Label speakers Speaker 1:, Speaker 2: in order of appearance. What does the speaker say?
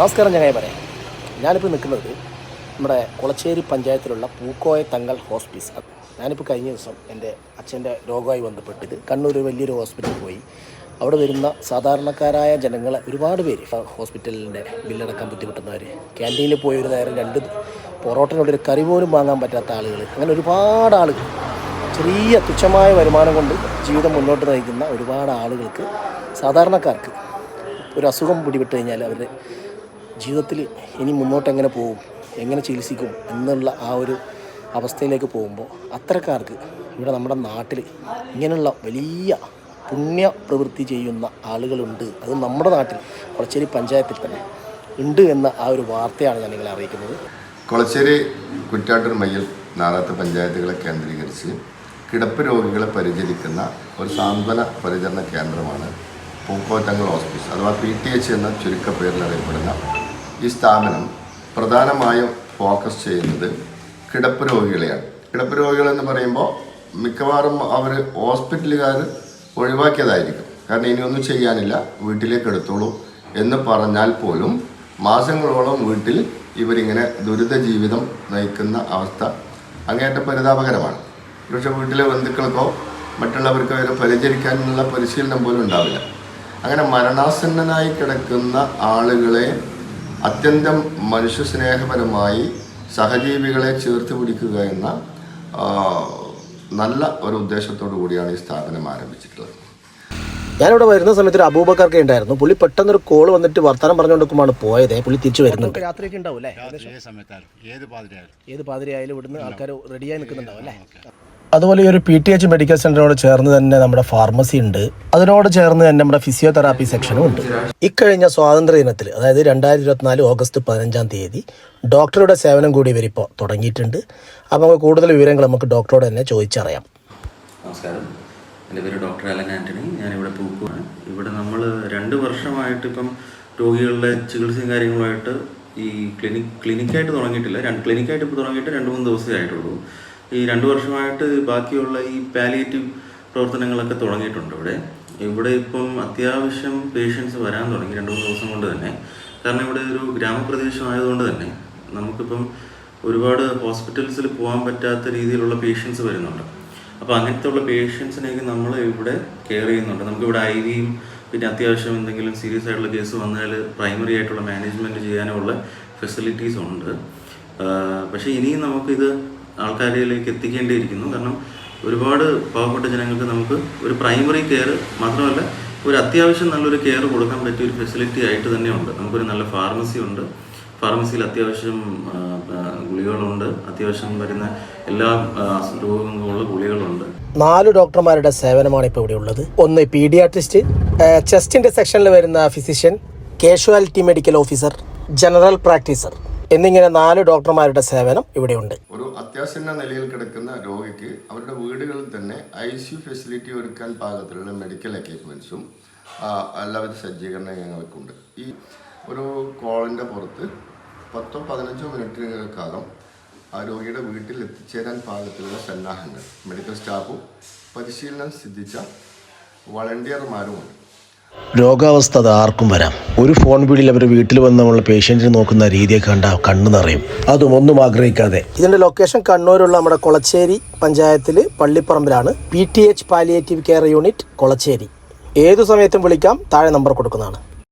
Speaker 1: നമസ്കാരം ഞങ്ങൾ പറയാം ഞാനിപ്പോൾ നിൽക്കുന്നത് നമ്മുടെ കുളച്ചേരി പഞ്ചായത്തിലുള്ള പൂക്കോയ തങ്ങൾ ഹോസ്പിസ്. ഞാനിപ്പോൾ കഴിഞ്ഞ ദിവസം എന്റെ അച്ഛന്റെ രോഗമായി ബന്ധപ്പെട്ടിട്ട് കണ്ണൂർ വലിയൊരു ഹോസ്പിറ്റലിൽ പോയി. അവിടെ വരുന്ന സാധാരണക്കാരായ ജനങ്ങളെ ഒരുപാട് പേര് ഹോസ്പിറ്റലിന്റെ ബില്ലടക്കാൻ ബുദ്ധിമുട്ടുന്നവർ ക്യാന്റീനിൽ പോയി ഒരു നേരം രണ്ട് പൊറോട്ടനോട് ഒരു കറി പോലും വാങ്ങാൻ പറ്റാത്ത ആളുകൾ അങ്ങനെ ഒരുപാട് ആളുകൾ ചെറിയ തുച്ഛമായ വരുമാനം കൊണ്ട് ജീവിതം മുന്നോട്ട് നയിക്കുന്ന ഒരുപാട് ആളുകൾക്ക് സാധാരണക്കാർക്ക് ഒരു അസുഖം പിടിപെട്ട് കഴിഞ്ഞാൽ അവരുടെ ജീവിതത്തിൽ ഇനി മുന്നോട്ട് എങ്ങനെ പോകും എങ്ങനെ ചികിത്സിക്കും? എന്നുള്ള ആ ഒരു അവസ്ഥയിലേക്ക് പോകുമ്പോൾ അത്തരക്കാർക്ക് ഇവിടെ നമ്മുടെ നാട്ടിൽ ഇങ്ങനെയുള്ള വലിയ പുണ്യ പ്രവൃത്തി ചെയ്യുന്ന ആളുകളുണ്ട്. അത് നമ്മുടെ നാട്ടിൽ കുളച്ചേരി പഞ്ചായത്തിൽ തന്നെ ഉണ്ട് എന്ന ആ ഒരു വാർത്തയാണ് ഞാൻ നിങ്ങളെ അറിയിക്കുന്നത്.
Speaker 2: കുളച്ചേരി കുറ്റാട്ടൂർ മയ്യൽ നാലാത്ത പഞ്ചായത്തുകളെ കേന്ദ്രീകരിച്ച് കിടപ്പ് രോഗികളെ പരിചരിക്കുന്ന ഒരു സാന്ത്വന പരിചരണ കേന്ദ്രമാണ് പൂക്കോത്തങ്ങൾ ഹോസ്പിറ്റൽ അഥവാ പി ടി എച്ച് എന്ന ചുരുക്ക പേരിൽ അറിയപ്പെടുന്ന ഈ സ്ഥാപനം പ്രധാനമായും ഫോക്കസ് ചെയ്യുന്നത് കിടപ്പ് രോഗികളെയാണ്. കിടപ്പ് രോഗികളെന്ന് പറയുമ്പോൾ മിക്കവാറും അവർ ഹോസ്പിറ്റലുകാർ ഒഴിവാക്കിയതായിരിക്കും. കാരണം ഇനിയൊന്നും ചെയ്യാനില്ല വീട്ടിലേക്ക് എടുത്തോളൂ എന്ന് പറഞ്ഞാൽ പോലും മാസങ്ങളോളം വീട്ടിൽ ഇവരിങ്ങനെ ദുരിത ജീവിതം നയിക്കുന്ന അവസ്ഥ അങ്ങേയറ്റം പരിതാപകരമാണ്. പക്ഷേ വീട്ടിലെ ബന്ധുക്കൾക്കോ മറ്റുള്ളവർക്കോ അവരെ പരിചരിക്കാനുള്ള പരിശീലനം പോലും ഉണ്ടാവില്ല. അങ്ങനെ മരണാസന്നനായി കിടക്കുന്ന ആളുകളെ അത്യന്തം മനുഷ്യസ്നേഹപരമായി സഹജീവികളെ ചേർത്ത് പിടിക്കുക എന്ന നല്ല ഒരു ഉദ്ദേശത്തോടു കൂടിയാണ് ഈ സ്ഥാപനം ആരംഭിച്ചിട്ടുള്ളത്.
Speaker 1: ഞാനിവിടെ വരുന്ന സമയത്ത് ഒരു അബൂബക്കർക്ക് ഉണ്ടായിരുന്നു. പുള്ളി പെട്ടെന്ന് ഒരു കോൾ വന്നിട്ട് വർത്തമാനം പറഞ്ഞുകൊണ്ടിരിക്കുമ്പോൾ പോയത്. പുള്ളി തിരിച്ചു വരുന്നുണ്ട്. രാത്രിയൊക്കെ ഉണ്ടാവും
Speaker 3: ഏത്
Speaker 1: പാതിരയായാലും ഇവിടുന്ന് ആൾക്കാർ റെഡിയായി നിൽക്കുന്നുണ്ടാവും അല്ലേ? അതുപോലെ ഈ ഒരു പി ടി എച്ച് മെഡിക്കൽ സെന്ററിനോട് ചേർന്ന് തന്നെ നമ്മുടെ ഫാർമസി ഉണ്ട്. അതിനോട് ചേർന്ന് തന്നെ നമ്മുടെ ഫിസിയോതെറാപ്പി സെക്ഷനും ഉണ്ട്. ഇക്കഴിഞ്ഞ സ്വാതന്ത്ര്യ ദിനത്തിൽ അതായത് രണ്ടായിരത്തി ഇരുപത്തിനാല് ഓഗസ്റ്റ് പതിനഞ്ചാം തീയതി ഡോക്ടറുടെ സേവനം കൂടി ഇവരിപ്പോൾ തുടങ്ങിയിട്ടുണ്ട്. അപ്പോൾ നമുക്ക് കൂടുതൽ വിവരങ്ങൾ നമുക്ക് ഡോക്ടറോട് തന്നെ ചോദിച്ചറിയാം.
Speaker 4: നമസ്കാരം. എന്റെ പേര് ഡോക്ടർ അലൻ ആന്റണി ഞാനിവിടെ പൂക്കുവാണ്. ഇവിടെ നമ്മൾ രണ്ട് വർഷമായിട്ട് ഇപ്പം രോഗികളുടെ ചികിത്സയും കാര്യങ്ങളുമായിട്ട് ഈ ക്ലിനിക് ക്ലിനിക്കായിട്ട് തുടങ്ങിയിട്ടില്ല. രണ്ട് ക്ലിനിക്കായിട്ട് ഇപ്പോൾ തുടങ്ങിയിട്ട് രണ്ട് മൂന്ന് ദിവസമേ ആയിട്ടുള്ളൂ. ഈ രണ്ട് വർഷമായിട്ട് ബാക്കിയുള്ള ഈ പാലിയേറ്റീവ് പ്രവർത്തനങ്ങളൊക്കെ തുടങ്ങിയിട്ടുണ്ട് ഇവിടെ. ഇവിടെ ഇപ്പം അത്യാവശ്യം പേഷ്യൻസ് വരാൻ തുടങ്ങി രണ്ട് മൂന്ന് ദിവസം കൊണ്ട് തന്നെ. കാരണം ഇവിടെ ഒരു ഗ്രാമപ്രദേശം ആയതുകൊണ്ട് തന്നെ നമുക്കിപ്പം ഒരുപാട് ഹോസ്പിറ്റൽസിൽ പോകാൻ പറ്റാത്ത രീതിയിലുള്ള പേഷ്യൻസ് വരുന്നുണ്ട്. അപ്പോൾ അങ്ങനത്തെ ഉള്ള പേഷ്യൻസിനെയൊക്കെ നമ്മൾ ഇവിടെ കെയർ ചെയ്യുന്നുണ്ട്. നമുക്കിവിടെ ഐ വിയും പിന്നെ അത്യാവശ്യം എന്തെങ്കിലും സീരിയസ് ആയിട്ടുള്ള കേസ് വന്നാൽ പ്രൈമറി ആയിട്ടുള്ള മാനേജ്മെന്റ് ചെയ്യാനുള്ള ഫെസിലിറ്റീസ് ഉണ്ട്. പക്ഷേ ഇനിയും നമുക്കിത് ആൾക്കാരിലേക്ക് എത്തിക്കേണ്ടിയിരിക്കുന്നു. കാരണം ഒരുപാട് പാവപ്പെട്ട ജനങ്ങൾക്ക് നമുക്ക് ഒരു പ്രൈമറി കെയർ മാത്രമല്ല ഒരു അത്യാവശ്യം നല്ലൊരു കെയർ കൊടുക്കാൻ പറ്റിയ ഒരു ഫെസിലിറ്റി ആയിട്ട് തന്നെയുണ്ട്. നമുക്കൊരു നല്ല ഫാർമസി ഉണ്ട്. ഫാർമസിയിൽ അത്യാവശ്യം ഗുളികകളുണ്ട്. അത്യാവശ്യം വരുന്ന എല്ലാ രോഗങ്ങളുള്ള ഗുളികകളുണ്ട്
Speaker 1: നാല് ഡോക്ടർമാരുടെ സേവനമാണ് ഇപ്പോൾ ഇവിടെ ഉള്ളത്. ഒന്ന് പീഡിയാട്രിസ്റ്റ് ചെസ്റ്റിന്റെ സെക്ഷനിൽ വരുന്ന physician casualty medical officer general practiser എന്നിങ്ങനെ നാല് ഡോക്ടർമാരുടെ സേവനം ഇവിടെയുണ്ട്.
Speaker 2: ഒരു അത്യാസന്ന നിലയിൽ കിടക്കുന്ന രോഗിക്ക് അവരുടെ വീടുകളിൽ തന്നെ ഐ സി ഫെസിലിറ്റി ഒരുക്കാൻ പാകത്തിലുള്ള മെഡിക്കൽ എക്യുപ്മെൻസും എല്ലാവിധ സജ്ജീകരണ ഞങ്ങൾക്കുണ്ട് ഈ ഒരു കോളിന്റെ പുറത്ത് പത്തോ പതിനഞ്ചോ മിനിറ്റിനകത്താകും ആ രോഗിയുടെ വീട്ടിൽ എത്തിച്ചേരാൻ പാകത്തിലുള്ള സന്നാഹങ്ങൾ മെഡിക്കൽ സ്റ്റാഫും പരിശീലനം സിദ്ധിച്ച വളണ്ടിയർമാരുമുണ്ട്
Speaker 1: രോഗാവസ്ഥ അത് ആർക്കും വരാം. ഒരു ഫോൺ വീടിൽ അവർ വീട്ടിൽ വന്ന് നമ്മൾ പേഷ്യന്റിനെ നോക്കുന്ന രീതിയെ കണ്ട കണ്ണു നിറയും. അതും ഒന്നും ആഗ്രഹിക്കാതെ. ഇതിന്റെ ലൊക്കേഷൻ കണ്ണൂരുള്ള നമ്മുടെ കൊളച്ചേരി പഞ്ചായത്തിൽ പള്ളിപ്പറമ്പിലാണ്. P T H palliative care unit Kolachery. ഏതു സമയത്തും വിളിക്കാം താഴെ നമ്പർ കൊടുക്കുന്നതാണ്.